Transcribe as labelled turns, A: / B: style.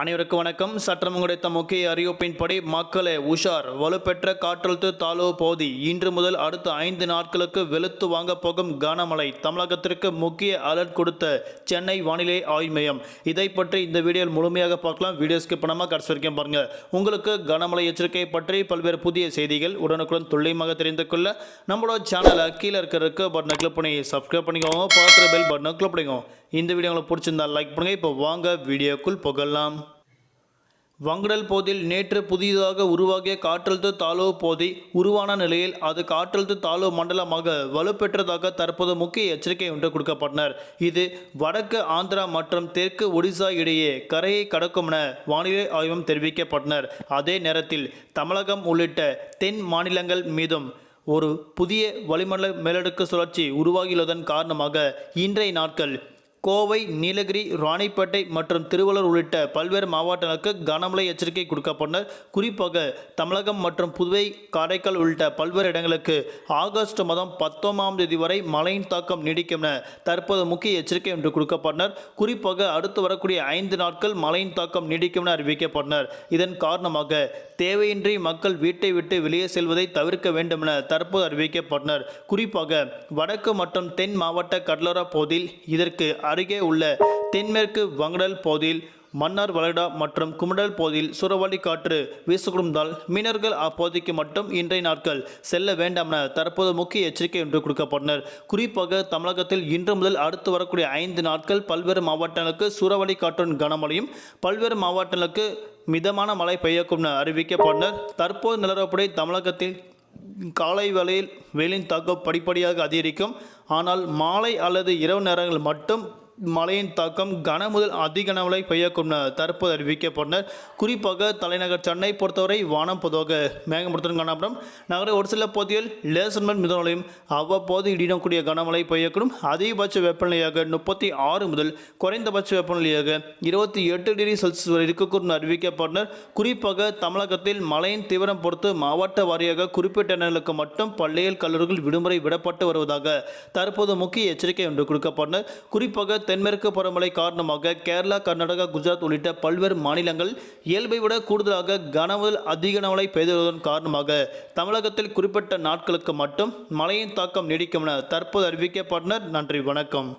A: அனைவருக்கும் வணக்கம். சற்றம் கிடைத்த முக்கிய அறிவிப்பின்படி மக்களே உஷார். வலுப்பெற்ற காற்றழுத்த தாழ்வு பகுதி இன்று முதல் அடுத்த ஐந்து நாட்களுக்கு வெளுத்து வாங்க போகும் கனமழை தமிழகத்திற்கு முக்கிய அலர்ட் கொடுத்த சென்னை வானிலை ஆய்வு மையம். இதை பற்றி இந்த வீடியோவில் முழுமையாக பார்க்கலாம். வீடியோ ஸ்கிப் பண்ணாமல் கடைசி வரைக்கும் பாருங்க. உங்களுக்கு கனமழை எச்சரிக்கை பற்றி பல்வேறு புதிய செய்திகள் உடனுக்குடன் துல்லியமாக தெரிந்து கொள்ள நம்மளோட சேனலை கீழே இருக்கிறதுக்கு பட்டனை கிளிக் பண்ணி சப்ஸ்கிரைப் பண்ணிக்கோங்க. பார்க்குற பெல் பட்டனை கிளிக் பண்ணிக்கோங்க. இந்த வீடியோ உங்களுக்கு பிடிச்சிருந்தால் லைக் பண்ணுங்கள் இப்போ வாங்க வீடியோக்குள் புகழலாம் வங்கடல் போதில் நேற்று புதிதாக உருவாகிய காற்றழுத்த தாழ்வு போதி உருவான நிலையில் அது காற்றழுத்த தாழ்வு மண்டலமாக வலுப்பெற்றதாக தற்போது முக்கிய எச்சரிக்கை ஒன்று கொடுக்கப்பட்டனர். இது வடக்கு ஆந்திரா மற்றும் தெற்கு ஒடிசா இடையே கரையை கடக்கும் என வானிலை ஆய்வும் தெரிவிக்கப்பட்டனர். அதே நேரத்தில் தமிழகம் உள்ளிட்ட தென் மாநிலங்கள் மீதும் ஒரு புதிய வளிமண்டல மேலடுக்கு சுழற்சி உருவாகியுள்ளதன் காரணமாக இன்றைய நாட்கள் கோவை நீலகிரி ராணிப்பேட்டை மற்றும் திருவள்ளூர் உள்ளிட்ட பல்வேறு மாவட்டங்களுக்கு கனமழை எச்சரிக்கை கொடுக்கப்பட்டனர் குறிப்பாக தமிழகம் மற்றும் புதுவை காரைக்கால் உள்ளிட்ட பல்வேறு இடங்களுக்கு ஆகஸ்ட் மாதம் பத்தொன்பதாம் தேதி வரை மழையின் தாக்கம் நீடிக்கும் என தற்போது முக்கிய எச்சரிக்கை ஒன்று கொடுக்கப்பட்டனர் குறிப்பாக அடுத்து வரக்கூடிய ஐந்து நாட்கள் மழையின் தாக்கம் நீடிக்கும் என அறிவிக்கப்பட்டனர் இதன் காரணமாக தேவையின்றி மக்கள் வீட்டை விட்டு வெளியே செல்வதை தவிர்க்க வேண்டும் என தற்போது அறிவிக்கப்பட்டனர் குறிப்பாக வடக்கு மற்றும் தென் மாவட்ட கடலோர பகுதியில் இதற்கு அருகே உள்ள தென்மேற்கு வங்கடல் பகுதியில் மன்னார் வளைடா மற்றும் குமடல் பகுதியில் சூறாவளி காற்று வீசக்கூடும்தால் மீனவர்கள் அப்பகுதிக்கு மட்டும் இன்றைய நாட்கள் செல்ல வேண்டாம் என தற்போது முக்கிய எச்சரிக்கை ஒன்று கொடுக்கப்பட்டனர். குறிப்பாக தமிழகத்தில் இன்று முதல் அடுத்து வரக்கூடிய ஐந்து நாட்கள் பல்வேறு மாவட்டங்களுக்கு சூறாவளி காற்றுடன் கனமழையும் பல்வேறு மாவட்டங்களுக்கு மிதமான மழை பெய்யக்கும் என அறிவிக்கப்பட்டனர். தற்போது நிலவரப்படி தமிழகத்தில் காலை வேளையில் வெயிலின் தாக்கம் படிப்படியாக அதிகரிக்கும். ஆனால் மாலை அல்லது இரவு நேரங்கள் மட்டும் மழையின் தாக்கம் கன முதல் அதிக கனமழை பெய்யக்கூடும் தற்போது அறிவிக்கப்பட்டனர் குறிப்பாக தலைநகர் சென்னை பொறுத்தவரை வானம் பொதுவாக மேகமூட்டத்துடன் காணப்படும். நகர ஒரு சில பகுதியில் லேசர்மன் மிதமலையும் அவ்வப்போது இடிடக்கூடிய கனமழை பெய்யக்கூடும். அதிகபட்ச வெப்பநிலையாக முப்பத்தி ஆறு முதல் குறைந்தபட்ச வெப்பநிலையாக இருபத்தி எட்டு டிகிரி செல்சியஸ் வரை இருக்கக்கூடும் அறிவிக்கப்பட்டனர் குறிப்பாக தமிழகத்தில் மழையின் தீவிரம் பொறுத்து மாவட்ட வாரியாக குறிப்பிட்ட இடங்களுக்கு மட்டும் பள்ளிகள் கல்லூரிகள் விடுமுறை விடப்பட்டு வருவதாக தற்போது முக்கிய எச்சரிக்கை ஒன்று கொடுக்கப்பட்டனர் குறிப்பாக தென்மேற்கு பருவமழை காரணமாக கேரளா கர்நாடகா குஜராத் உள்ளிட்ட பல்வேறு மாநிலங்கள் இயல்பை விட கூடுதலாக கனமுதல் அதிக மழை பெய்துவதன் காரணமாக தமிழகத்தில் குறிப்பிட்ட நாட்களுக்கு மட்டும் மழையின் தாக்கம் நீடிக்கும் என தற்போது அறிவிக்கப்பட்டனர். நன்றி வணக்கம்.